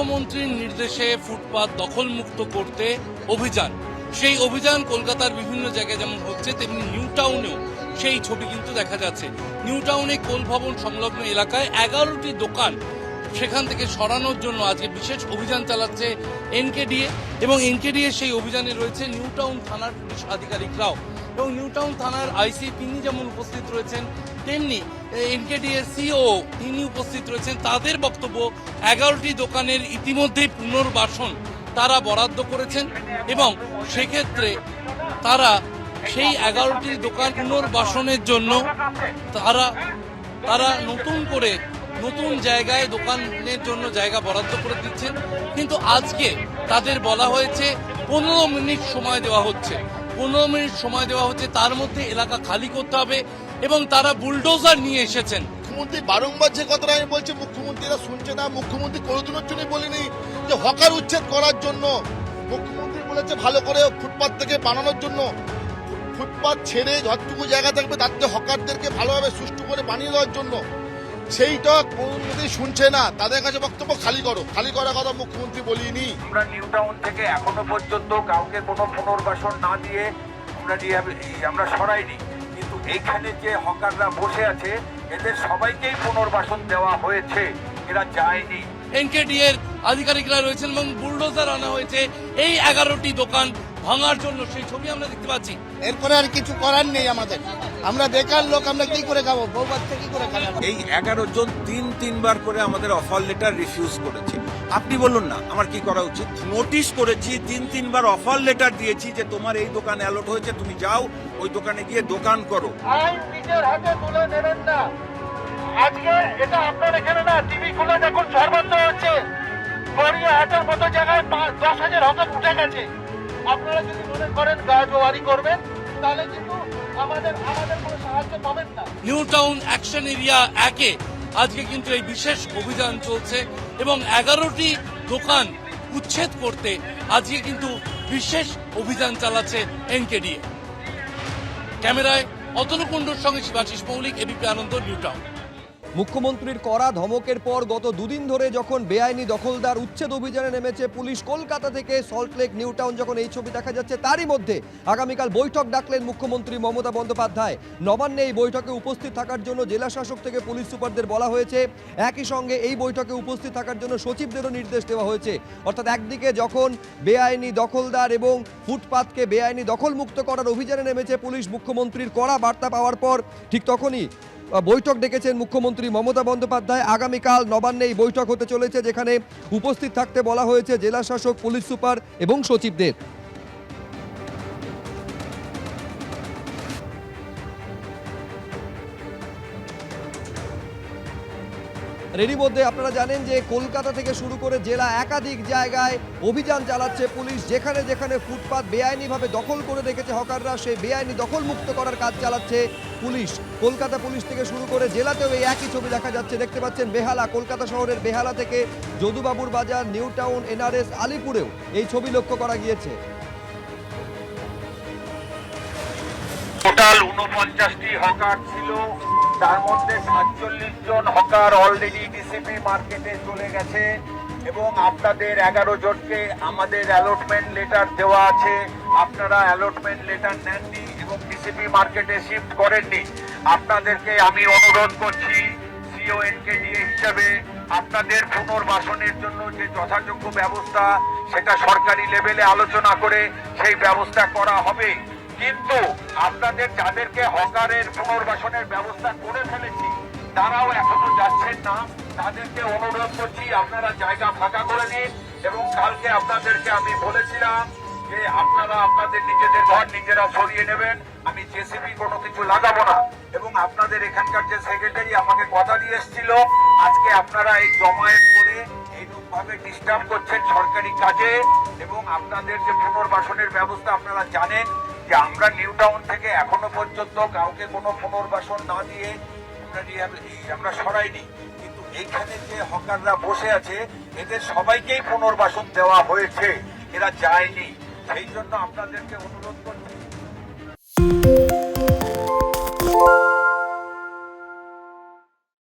মুখ্যমন্ত্রীর নির্দেশে ফুটপাত দখলমুক্ত করতে অভিযান। সেই অভিযান কলকাতার বিভিন্ন জায়গায় যেমন হচ্ছে, তেমনি নিউ টাউনেও সেই ছবি কিন্তু দেখা যাচ্ছে। নিউ টাউনে কোল ভবন সংলগ্ন এলাকায় এগারোটি দোকান সেখান থেকে সরানোর জন্য আজকে বিশেষ অভিযান চালাচ্ছে এনকেডিএ এবং এনকেডিএ সেই অভিযানে রয়েছে নিউ টাউন থানার পুলিশ আধিকারিকরাও। এবং নিউ টাউন থানার আইসি তিনি যেমন উপস্থিত রয়েছেন তেমনি এনকেডিএর সিও তিনি উপস্থিত রয়েছেন। তাদের বক্তব্য, এগারোটি দোকানের ইতিমধ্যেই পুনর্বাসন তারা বরাদ্দ করেছেন এবং সেক্ষেত্রে তারা সেই এগারোটি দোকান পুনর্বাসনের জন্য তারা তারা নতুন করে নতুন জায়গায় দোকানের জন্য জায়গা বরাদ্দ করে দিচ্ছেন। কিন্তু আজকে তাদের বলা হয়েছে, পনেরো মিনিট সময় দেওয়া হচ্ছে। পনেরো মিনিট সময় দেওয়া হচ্ছে, তার মধ্যে এলাকা খালি করতে হবে। এবং তারা বুলডোজার নিয়ে এসেছেন। মুখ্যমন্ত্রী বারংবার যে কথাটা আমি বলছি মুখ্যমন্ত্রীরা শুনছে না মুখ্যমন্ত্রী কোনোদিনের জন্য বলিনি যে হকার উচ্ছেদ করার জন্য মুখ্যমন্ত্রী বলেছে ভালো করে ফুটপাত থেকে বানানোর জন্য। ফুটপাত ছেড়ে যতটুকু জায়গা থাকবে তার থেকে হকারদেরকে ভালোভাবে সুষ্ঠু করে বানিয়ে দেওয়ার জন্য। সেইটা কোনোদিনই শুনছে না। তাদের কাছে বক্তব্য খালি করো। খালি করার কথা মুখ্যমন্ত্রী বলিনি। আমরা নিউ টাউন থেকে এখনও পর্যন্ত কাউকে কোনো পুনর্বাসন না দিয়ে আমরা আমরা সরাইনি। এইখানে যে হকাররা বসে আছে এদের সবাইকেই পুনর্বাসন দেওয়া হয়েছে। এরা যায়নি। এনকেডি এর আধিকারিকরা রয়েছেন এবং বুলডোজার আনা হয়েছে। এই এগারোটি দোকান ভাঙার জন্য সেই ছবি আমরা দেখতে পাচ্ছি। এরপরে আর কিছু করার নেই আমাদের। আমরা বেকার লোক আমরা কি করে খাব? বউ বাচ্চা কি করে খাব? এই এগারো জন তিন তিনবার করে আমাদের অফার লেটার রিফিউজ করেছে। আপনি বলুন না আমার কি করা উচিত? নোটিশ করেছি তিন তিনবার অফার লেটার দিয়েছি যে তোমার এই দোকান অ্যালট হয়েছে তুমি যাও ওই দোকানে গিয়ে দোকান করো। আইন নিজের হাতে তুলে নেবেন না। আজকে এটা আপনার এখানে না টিভি খুলে দেখুন সর্বত্র হচ্ছে। গড়িয়া হাটের মতো জায়গায় দশ হাজার উঠে গেছে। আপনারা যদি মনে করেন গাজওয়ারি করবেন তাহলে কিন্তু আমাদের আমাদের কোনো সাহায্য পাবেন না। নিউ টাউন অ্যাকশন এরিয়া একে আজকে কিন্তু এই বিশেষ অভিযান চলছে এবং এগারোটি দোকান উচ্ছেদ করতে আজকে কিন্তু বিশেষ অভিযান চালাচ্ছে এনকেডিএ। ক্যামেরায় অতনুকুণ্ডর সঙ্গে শিবাশিস মৌলিক এবিপি আনন্দ নিউ টাউন মুখ্যমন্ত্রীর কড়া ধমকের পর গত দুদিন ধরে যখন বেআইনি দখলদার উচ্ছেদ অভিযানে নেমেছে, পুলিশ কলকাতা থেকে সল্টলেক নিউ টাউন যখন এই ছবি দেখা যাচ্ছে, তারই মধ্যে আগামীকাল বৈঠক ডাকলেন মুখ্যমন্ত্রী মমতা বন্দ্যোপাধ্যায়। নবান্নে এই বৈঠকে উপস্থিত থাকার জন্য জেলা শাসক থেকে পুলিশ সুপারদের বলা হয়েছে, একই সঙ্গে এই বৈঠকে উপস্থিত থাকার জন্য সচিবদেরও নির্দেশ দেওয়া হয়েছে। অর্থাৎ একদিকে যখন বেআইনি দখলদার এবং ফুটপাতকে বেআইনি দখলমুক্ত করার অভিযানে নেমেছে পুলিশ, মুখ্যমন্ত্রীর কড়া বার্তা পাওয়ার পর ঠিক তখনই বৈঠক ডেকেছেন মুখ্যমন্ত্রী মমতা বন্দ্যোপাধ্যায়। আগামীকাল নবান্নে এই বৈঠক হতে চলেছে, যেখানে উপস্থিত থাকতে বলা হয়েছে জেলা শাসক, পুলিশ সুপার এবং সচিবদের। এরই মধ্যে আপনারা জানেন যে কলকাতা থেকে শুরু করে জেলা একাধিক জায়গায় অভিযান চালাচ্ছে পুলিশ। যেখানে যেখানে ফুটপাত বেআইনিভাবে দখল করে রেখেছে হকাররা সেই বেআইনি দখল মুক্ত করার কাজ চালাচ্ছে পুলিশ। কলকাতা পুলিশ থেকে শুরু করে জেলাতেও এই একই ছবি দেখা যাচ্ছে। দেখতে পাচ্ছেন বেহালা, কলকাতা শহরের বেহালা থেকে যদুবাবুর বাজার, নিউ টাউন, এনআরএস, আলিপুরেও এই ছবি লক্ষ্য করা গিয়েছে। টোটাল উনপঞ্চাশটি হকার ছিল। তার মধ্যে সাতচল্লিশ জন হকার অলরেডি ডিসিপি মার্কেটে চলে গেছে এবং আপনাদের এগারো জনকে আমাদের অ্যালটমেন্ট লেটার দেওয়া আছে। আপনারা অ্যালটমেন্ট লেটার নেননি এবং ডিসিপি মার্কেটে শিফট করেননি। আপনাদেরকে আমি অনুরোধ করছি সিওএনকে দিয়ে হিসাবে আপনাদের পুনর্বাসনের জন্য যে যথাযোগ্য ব্যবস্থা, সেটা সরকারি লেভেলে আলোচনা করে সেই ব্যবস্থা করা হবে। কিন্তু আপনাদের যাদেরকে হকারের পুনর্বাসনের ব্যবস্থা করে ফেলেছি, তারাও এখনও যাচ্ছেন না। তাদেরকে অনুরোধ করছি, আপনারা জায়গা ফাঁকা করে নিন এবং কালকে আপনাদেরকে আমি বলেছিলাম যে আপনারা আপনাদের নিজেদের ঘর নিজেরা সরিয়ে নেবেন। আমি জেসিবি কোনো কিছু লাগাবো না। এবং আপনাদের এখানকার যে সেক্রেটারি আমাকে কথা দিয়ে এসেছিল, আজকে আপনারা এই জমায়েত করে এইরকম ভাবে ডিস্টার্ব করছেন সরকারি কাজে। এবং আপনাদের যে পুনর্বাসনের ব্যবস্থা আপনারা জানেন যে আমরা নিউ টাউন থেকে এখনও পর্যন্ত কাউকে কোনো পুনর্বাসন না দিয়ে আমরা সরাইনি। কিন্তু এইখানে যে হকাররা বসে আছে, এদের সবাইকেই পুনর্বাসন দেওয়া হয়েছে। এরা যায়নি। সেই জন্য আপনাদেরকে অনুরোধ করছি।